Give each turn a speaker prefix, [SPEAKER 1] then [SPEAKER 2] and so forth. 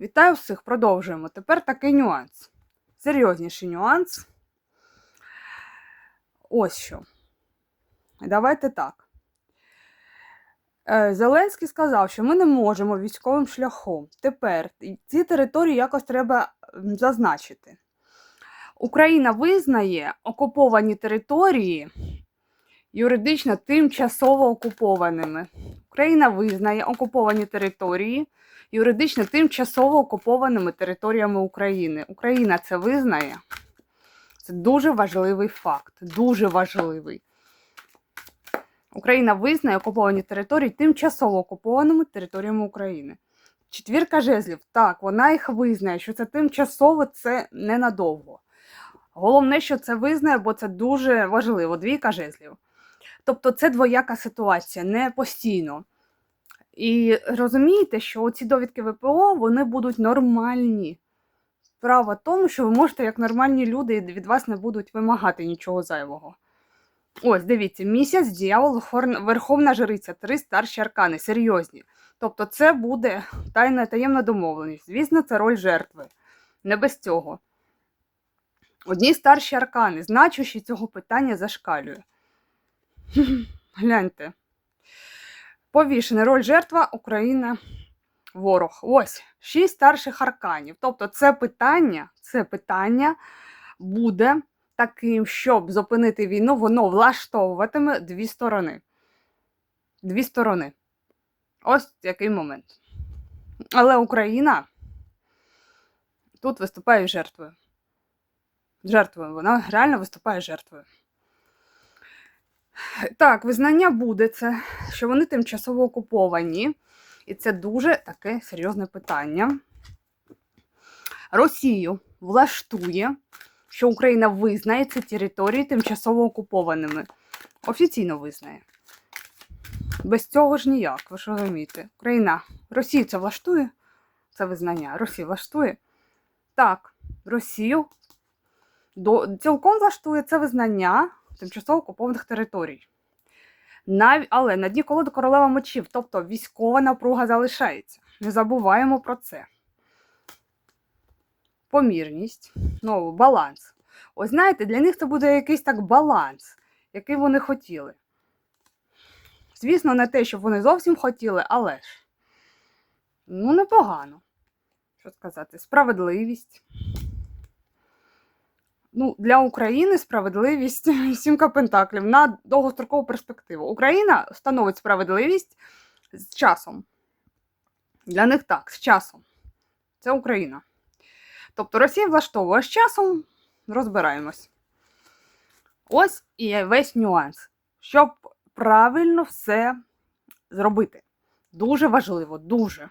[SPEAKER 1] Вітаю всіх, продовжуємо. Тепер такий нюанс. Серйозніший нюанс. Ось що. Давайте так. Е, Зеленський сказав, що ми не можемо військовим шляхом. Тепер ці території якось треба зазначити. Україна визнає окуповані території юридично тимчасово окупованими. Україна визнає окуповані території юридично тимчасово окупованими територіями України. Україна це визнає. Це дуже важливий факт. Дуже важливий. Україна визнає окуповані території тимчасово окупованими територіями України. Четвірка жезлів, так, вона їх визнає, що це тимчасово, це ненадовго. Головне, що це визнає, бо це дуже важливо. Двійка жезлів. Тобто це двояка ситуація, не постійно. І розумієте, що ці довідки ВПО вони будуть нормальні. Справа в тому, що ви можете, як нормальні люди, від вас не будуть вимагати нічого зайвого. Ось, дивіться, місяць, дьявол, Хор- Верховна Жриця, три старші аркани, серйозні. Тобто, це буде тайна таємна домовленість. Звісно, це роль жертви. Не без цього. Одні старші аркани, значущі цього питання зашкалює. Гляньте. Повішений роль жертва Україна ворог. Ось шість старших арканів. Тобто, це питання, це питання буде таким, щоб зупинити війну, воно влаштовуватиме дві сторони. Дві сторони. Ось який момент. Але Україна тут виступає жертвою. Жертвою. Вона реально виступає жертвою. Так, визнання буде це, що вони тимчасово окуповані. І це дуже таке серйозне питання. Росію влаштує, що Україна визнає ці території тимчасово окупованими. Офіційно визнає. Без цього ж ніяк, ви ж розумієте. Україна, Росію це влаштує, це визнання. Росію влаштує. Так, Росію до, цілком влаштує це визнання тимчасово окупованих територій. Нав... Але на дні колоди королева мечів, тобто військова напруга залишається. Не забуваємо про це. Помірність, ну, баланс. Ось знаєте, для них це буде якийсь так баланс, який вони хотіли. Звісно, не те, що вони зовсім хотіли, але ж. Ну, непогано. Що сказати? Справедливість. Ну, для України справедливість сімка пентаклів на довгострокову перспективу. Україна становить справедливість з часом. Для них так, з часом. Це Україна. Тобто Росія влаштовує з часом, розбираємось. Ось і весь нюанс. Щоб правильно все зробити. Дуже важливо, дуже.